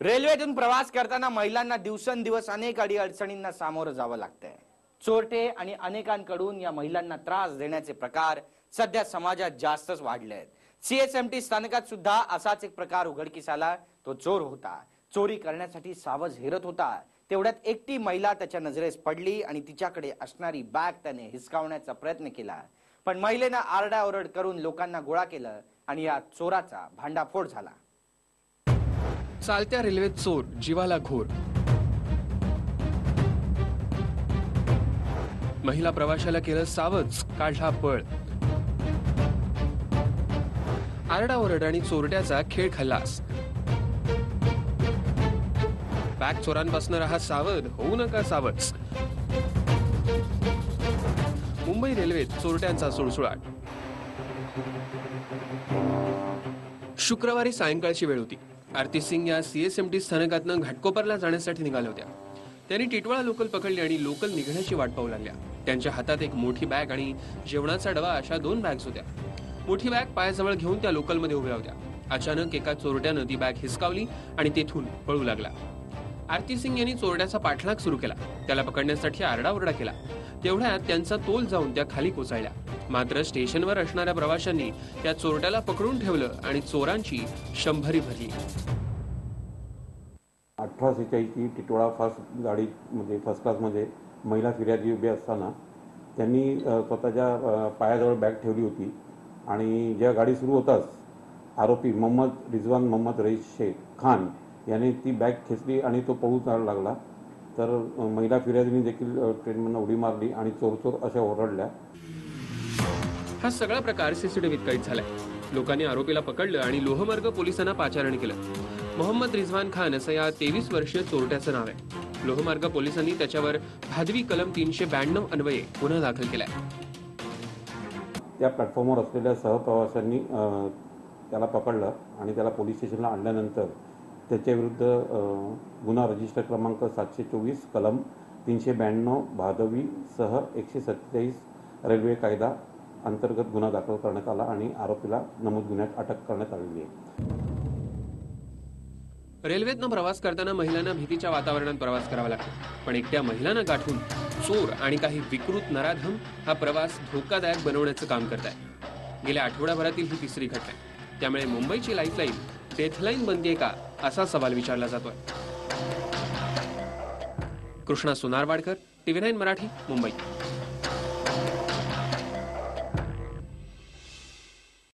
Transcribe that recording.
रेल्वेतून प्रवास करताना महिलांना दिवसेंदिवस अनेक अडी अडचणींना सामोरं जावं लागतंय. चोरटे आणि अनेकांकडून या महिलांना त्रास देण्याचे प्रकार सध्या समाजात जास्तच वाढले आहेत सीएसएमटी स्थानकात सुद्धा असाच एक प्रकार उघडकीस आला. तो चोर होता. चोरी करण्यासाठी सावज हिरत होता. तेवढ्यात एकटी महिला त्याच्या नजरेस पडली आणि तिच्याकडे असणारी बॅग त्याने हिसकावण्याचा प्रयत्न केला. पण महिलेनं आरडाओरड करून लोकांना गोळा केलं आणि या चोराचा भांडाफोड झाला. चालत्या रेल्वेत चोर जीवाला घोर. महिला प्रवाशाला केलं सावज काढला पळ. आरडाओरड आणि चोरट्याचा खेळ खल्लास. बॅग चोरांपासून राहा सावध होऊ नका सावध मुंबई रेल्वेत चोरट्यांचा सुळसुळाट. शुक्रवारी सायंकाळची वेळ होती. आरती सिंग या सीएसएमटी स्थानकातनं घाटकोपरला जाण्यासाठी निघाल्या होत्या. त्यांनी टिटवाळा लोकल पकडली आणि लोकल निघण्याची वाट पाहू लागल्या. त्यांच्या हातात एक मोठी बॅग आणि जेवणाचा डबा अशा दोन बॅग्स होत्या. मोठी बॅग पायाजवळ घेऊन त्या लोकलमध्ये उभ्या होत्या. अचानक एका चोरट्यानं ती बॅग हिसकावली आणि तेथून पळू लागला. आरती सिंग यांनी चोरट्याचा पाठलाग सुरू केला. त्याला पकडण्यासाठी आरडाओरडा केला. तेवढ्यात त्यांचा तोल जाऊन त्या खाली कोसळल्या. मात्र स्टेशनवर असणाऱ्या प्रवाशांनी त्या चोरट्याला पकडून ठेवलं आणि चोरांची शंभरी भरली. अठरा सेचाळीसची टिटोळा फास्ट गाडीमध्ये फर्स्ट क्लासमध्ये महिला फिर्यादी उभी असताना त्यांनी स्वतःच्या पायाजवळ बॅग ठेवली होती आणि ज्या गाडी सुरू होताच आरोपी मोहम्मद रिजवान मोहम्मद रईस शेख खान याने ती बॅग खेचली आणि तो पळून जायला लागला. तर महिला फिर्यादीने देखील ट्रेनमधून उडी मारली आणि चोर चोर अशा ओरडल्या. हा सगळा प्रकार सीसीटीव्हीत कैद झालाय. लोकांनी आरोपीला पकडलं आणि लोहमार्ग पोलिसांना पाचारण केलं. मोहम्मद रिझवान खान असं या तेवीस वर्षीय चोरट्याचं नाव आहे. लोहमार्ग पोलिसांनी त्याच्यावर भादवी कलम तीनशे ब्याण्णव अन्वये गुन्हा दाखल केलाय. त्या प्लॅटफॉर्मवर असलेल्या सहप्रवाशांनी त्याला पकडलं आणि त्याला पोलीस स्टेशनला आणल्यानंतर त्याच्याविरुद्ध गुन्हा रजिस्टर क्रमांक सातशे चोवीस कलम तीनशे ब्याण्णव भादवी सह एकशे सत्तेचाळीस रेल्वे कायदा अंतर्गत गुन्हा दाखल करण्यात आला आणि आरोपीला नमूद गुन्ह्यात अटक करण्यात आलेली आहे. रेल्वेतनं प्रवास करताना महिलांना भीतीच्या वातावरणात प्रवास करावा लागतो. पण एकट्या महिलांना गाठून चोर आणि काही विकृत नराधम हा प्रवास धोकादायक बनवण्याचं काम करत आहे गेल्या आठवड्याभरातील ही तिसरी घटना आहे. त्यामुळे मुंबईची लाईफलाईन डेथलाईन बनते का असा सवाल विचारला जातोय. Krishna Sonarwadkar TV nine Marathi Mumbai.